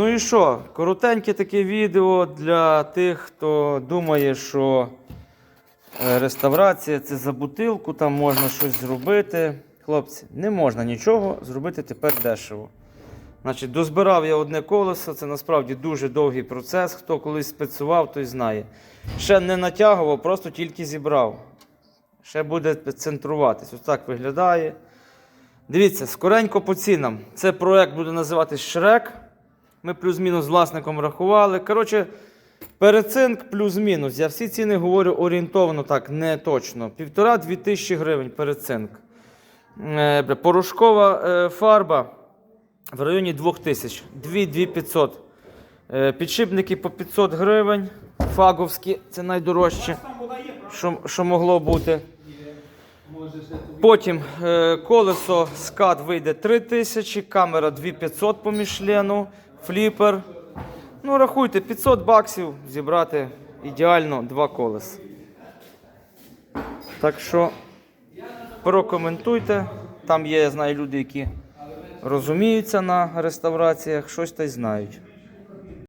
Ну і що? Коротеньке таке відео для тих, хто думає, що е, реставрація це за бутилку, там можна щось зробити. Хлопці, не можна нічого зробити тепер дешево. Значить, дозбирав я одне колесо, це насправді дуже довгий процес. Хто колись спецював, той знає. Ще не натягував, просто тільки зібрав. Ще буде центруватись. Ось так виглядає. Дивіться, скоренько по цінам. Це проект буде називатись Шрек. Ми плюс-мінус з власником рахували. Коротше, перецинк плюс-мінус. Я всі ціни говорю орієнтовно так, не точно. Півтора-дві тисячі гривень перецинк. Е, Порошкова е, фарба в районі 2000. 2-2500. Е, Підшипники по 500 гривень. Фаговські, це найдорожче, що, що могло бути. Потім колесо скат вийде 3000, камера 2500 по мішлену, фліпер. Ну, рахуйте, 500 баксів зібрати ідеально два колеса. Так що прокоментуйте. Там є, я знаю, люди, які розуміються на реставраціях, щось та й знають.